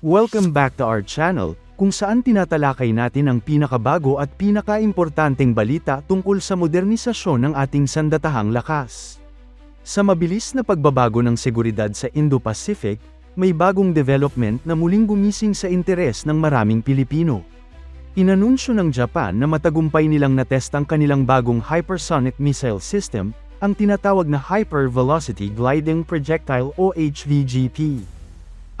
Welcome back to our channel, kung saan tinatalakay natin ang pinakabago at pinakaimportanteng balita tungkol sa modernisasyon ng ating sandatahang lakas. Sa mabilis na pagbabago ng seguridad sa Indo-Pacific, may bagong development na muling gumising sa interes ng maraming Pilipino. Inanunsyo ng Japan na matagumpay nilang natest ang kanilang bagong hypersonic missile system, ang tinatawag na Hyper Velocity Gliding Projectile o HVGP.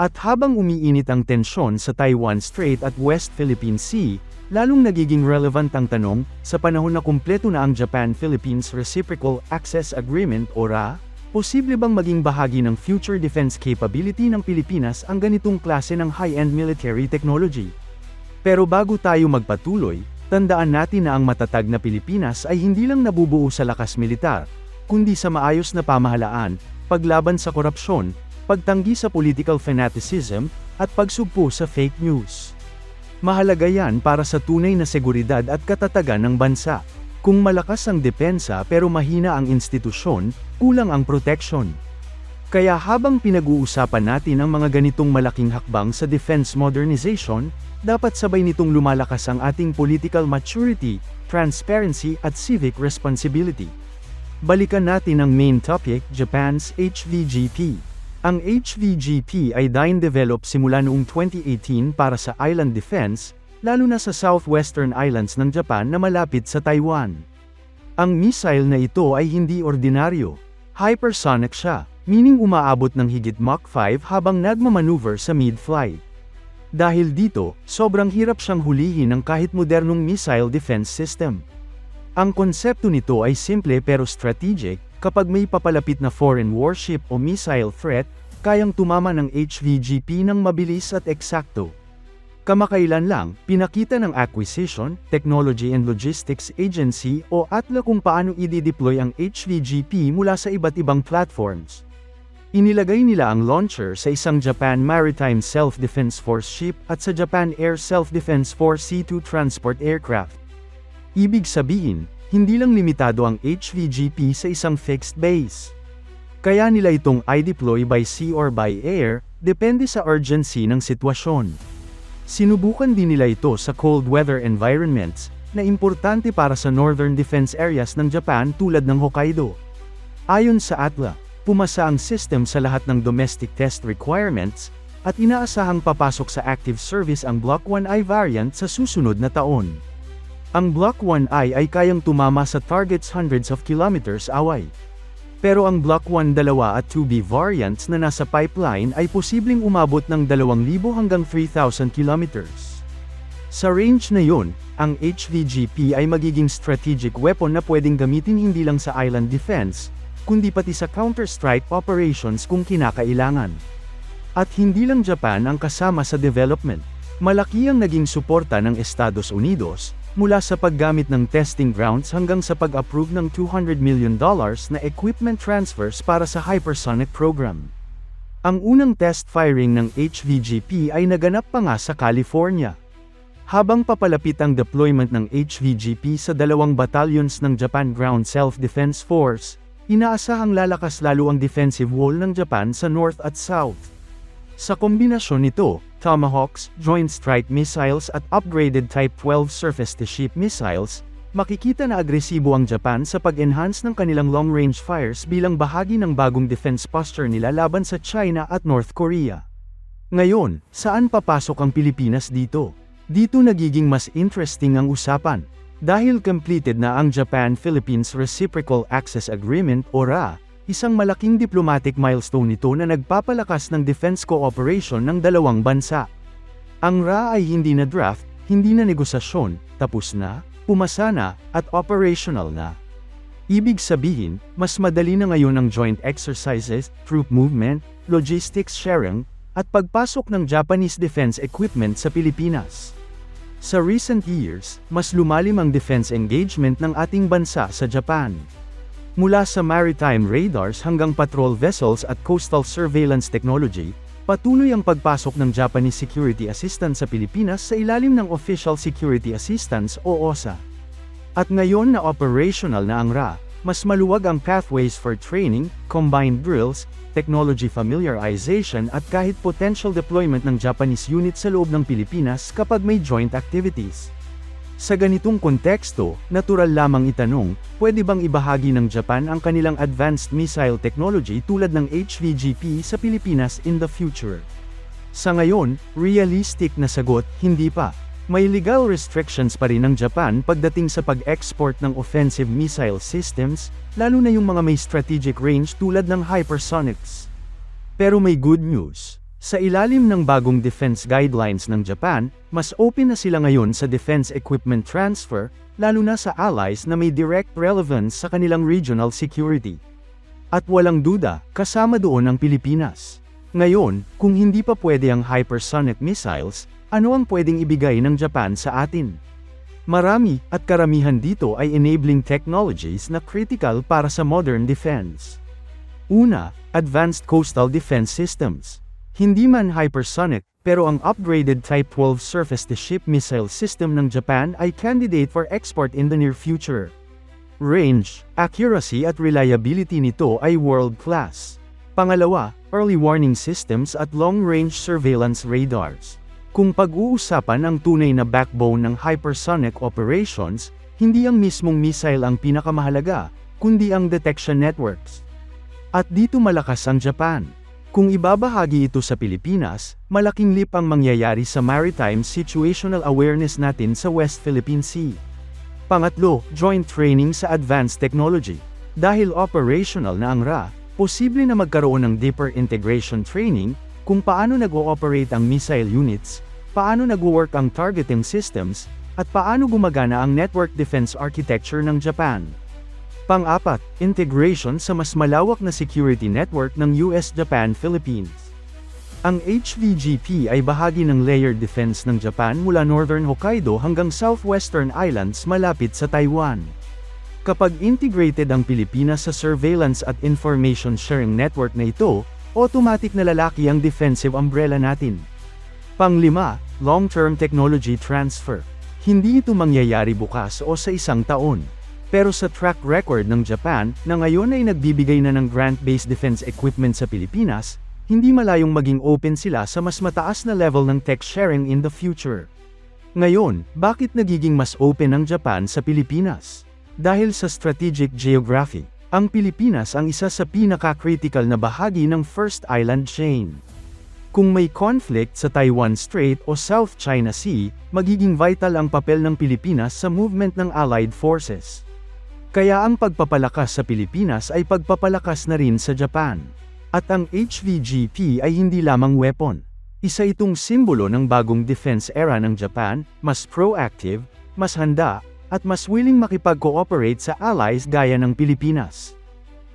At habang umiinit ang tensyon sa Taiwan Strait at West Philippine Sea, lalong nagiging relevant ang tanong, sa panahon na kumpleto na ang Japan-Philippines Reciprocal Access Agreement o RA, posible bang maging bahagi ng future defense capability ng Pilipinas ang ganitong klase ng high-end military technology? Pero bago tayo magpatuloy, tandaan natin na ang matatag na Pilipinas ay hindi lang nabubuo sa lakas militar, kundi sa maayos na pamahalaan, paglaban sa korupsyon, pagtanggi sa political fanaticism, at pagsugpo sa fake news. Mahalaga yan para sa tunay na seguridad at katatagan ng bansa. Kung malakas ang depensa pero mahina ang institusyon, kulang ang protection. Kaya habang pinag-uusapan natin ang mga ganitong malaking hakbang sa defense modernization, dapat sabay nitong lumalakas ang ating political maturity, transparency at civic responsibility. Balikan natin ang main topic, Japan's HVGP. Ang HVGP ay dine-develop simula noong 2018 para sa island defense, lalo na sa southwestern islands ng Japan na malapit sa Taiwan. Ang missile na ito ay hindi ordinaryo. Hypersonic siya, meaning umaabot ng higit Mach 5 habang nagmamaneuver sa mid-flight. Dahil dito, sobrang hirap siyang hulihin ng kahit modernong missile defense system. Ang konsepto nito ay simple pero strategic, kapag may papalapit na foreign warship o missile threat, kayang tumama ng HVGP ng mabilis at eksakto. Kamakailan lang, pinakita ng Acquisition, Technology and Logistics Agency o ATLA kung paano i-deploy ang HVGP mula sa iba't ibang platforms. Inilagay nila ang launcher sa isang Japan Maritime Self-Defense Force ship at sa Japan Air Self-Defense Force C-2 transport aircraft. Ibig sabihin, hindi lang limitado ang HVGP sa isang fixed base. Kaya nila itong i-deploy by sea or by air, depende sa urgency ng sitwasyon. Sinubukan din nila ito sa cold weather environments, na importante para sa northern defense areas ng Japan tulad ng Hokkaido. Ayon sa ATLA, pumasa ang system sa lahat ng domestic test requirements, at inaasahang papasok sa active service ang Block 1I variant sa susunod na taon. Ang Block 1I ay kayang tumama sa targets hundreds of kilometers away. Pero ang Block 1 2 at 2B variants na nasa pipeline ay posibleng umabot ng 2,000 hanggang 3,000 kilometers. Sa range na yun, ang HVGP ay magiging strategic weapon na pwedeng gamitin hindi lang sa island defense, kundi pati sa counter-strike operations kung kinakailangan. At hindi lang Japan ang kasama sa development. Malaki ang naging suporta ng Estados Unidos, mula sa paggamit ng testing grounds hanggang sa pag-approve ng $200 million na equipment transfers para sa hypersonic program. Ang unang test firing ng HVGP ay naganap pa nga sa California. Habang papalapit ang deployment ng HVGP sa dalawang battalions ng Japan Ground Self-Defense Force, inaasahang lalakas lalo ang defensive wall ng Japan sa north at south. Sa kombinasyon nito, Tomahawks, Joint Strike Missiles at upgraded Type 12 surface-to-ship missiles, makikita na agresibo ang Japan sa pag-enhance ng kanilang long-range fires bilang bahagi ng bagong defense posture nila laban sa China at North Korea. Ngayon, saan papasok ang Pilipinas dito? Dito nagiging mas interesting ang usapan. Dahil completed na ang Japan-Philippines Reciprocal Access Agreement o RA, Isang malaking diplomatic milestone ito na nagpapalakas ng defense cooperation ng dalawang bansa. Ang RA ay hindi na draft, hindi na negosasyon, tapos na, pumasa na, at operational na. Ibig sabihin, mas madali na ngayon ang joint exercises, troop movement, logistics sharing, at pagpasok ng Japanese defense equipment sa Pilipinas. Sa recent years, mas lumalim ang defense engagement ng ating bansa sa Japan. Mula sa maritime radars hanggang patrol vessels at coastal surveillance technology, patuloy ang pagpasok ng Japanese Security Assistance sa Pilipinas sa ilalim ng Official Security Assistance o OSA. At ngayon na operational na ang RA, mas maluwag ang pathways for training, combined drills, technology familiarization at kahit potential deployment ng Japanese unit sa loob ng Pilipinas kapag may joint activities. Sa ganitong konteksto, natural lamang itanong, pwede bang ibahagi ng Japan ang kanilang advanced missile technology tulad ng HVGP sa Pilipinas in the future? Sa ngayon, realistic na sagot, hindi pa. May legal restrictions pa rin ng Japan pagdating sa pag-export ng offensive missile systems, lalo na yung mga may strategic range tulad ng hypersonics. Pero may good news. Sa ilalim ng bagong defense guidelines ng Japan, mas open na sila ngayon sa defense equipment transfer, lalo na sa allies na may direct relevance sa kanilang regional security. At walang duda, kasama doon ang Pilipinas. Ngayon, kung hindi pa pwede ang hypersonic missiles, ano ang pwedeng ibigay ng Japan sa atin? Marami, at karamihan dito ay enabling technologies na critical para sa modern defense. Una, Advanced Coastal Defense Systems. Hindi man hypersonic, pero ang upgraded Type 12 surface-to-ship missile system ng Japan ay candidate for export in the near future. Range, accuracy at reliability nito ay world-class. Pangalawa, early warning systems at long-range surveillance radars. Kung pag-uusapan ang tunay na backbone ng hypersonic operations, hindi ang mismong missile ang pinakamahalaga, kundi ang detection networks. At dito malakas ang Japan. Kung ibabahagi ito sa Pilipinas, malaking leap ang mangyayari sa maritime situational awareness natin sa West Philippine Sea. Pangatlo, joint training sa advanced technology. Dahil operational na ang RA, posible na magkaroon ng deeper integration training kung paano nag-ooperate ang missile units, paano nag-work ang targeting systems, at paano gumagana ang network defense architecture ng Japan. Pang-apat, integration sa mas malawak na security network ng US-Japan-Philippines. Ang HVGP ay bahagi ng layered defense ng Japan mula northern Hokkaido hanggang southwestern islands malapit sa Taiwan. Kapag integrated ang Pilipinas sa surveillance at information sharing network na ito, automatic na lalaki ang defensive umbrella natin. Panglima, long-term technology transfer. Hindi ito mangyayari bukas o sa isang taon. Pero sa track record ng Japan, na ngayon ay nagbibigay na ng grant-based defense equipment sa Pilipinas, hindi malayong maging open sila sa mas mataas na level ng tech sharing in the future. Ngayon, bakit nagiging mas open ang Japan sa Pilipinas? Dahil sa strategic geography, ang Pilipinas ang isa sa pinaka-critical na bahagi ng First Island Chain. Kung may conflict sa Taiwan Strait o South China Sea, magiging vital ang papel ng Pilipinas sa movement ng Allied Forces. Kaya ang pagpapalakas sa Pilipinas ay pagpapalakas na rin sa Japan. At ang HVGP ay hindi lamang weapon. Isa itong simbolo ng bagong defense era ng Japan, mas proactive, mas handa, at mas willing makipag-cooperate sa allies gaya ng Pilipinas.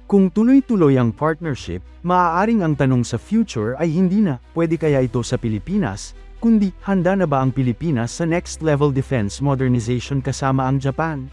Kung tuloy-tuloy ang partnership, maaaring ang tanong sa future ay hindi na, pwede kaya ito sa Pilipinas, kundi, handa na ba ang Pilipinas sa next level defense modernization kasama ang Japan?